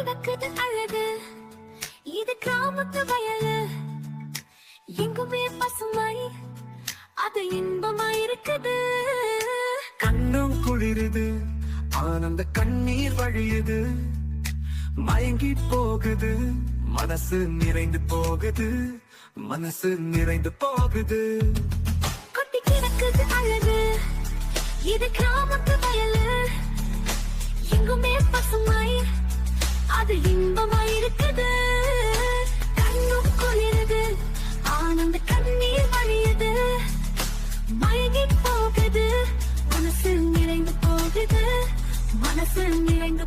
கிடக்குது அழகு. இது கிராமத்து வயலு. எங்குமே பசுமை அது இன்பமா இருக்குது கண்ணும் குளிருது ஆனந்த கண்ணீர் வழியுது. மயங்கி போகுது மனசு நிறைந்து போகுது மனசு நிறைந்து போகுது. காது இன்பமா இருக்குது கண்ணும் குளிருது ஆனந்த கண்ணீர் வழியுது. மயங்கி போகுது. மனசு நிறைந்து போகுது. மனசு நிறைந்து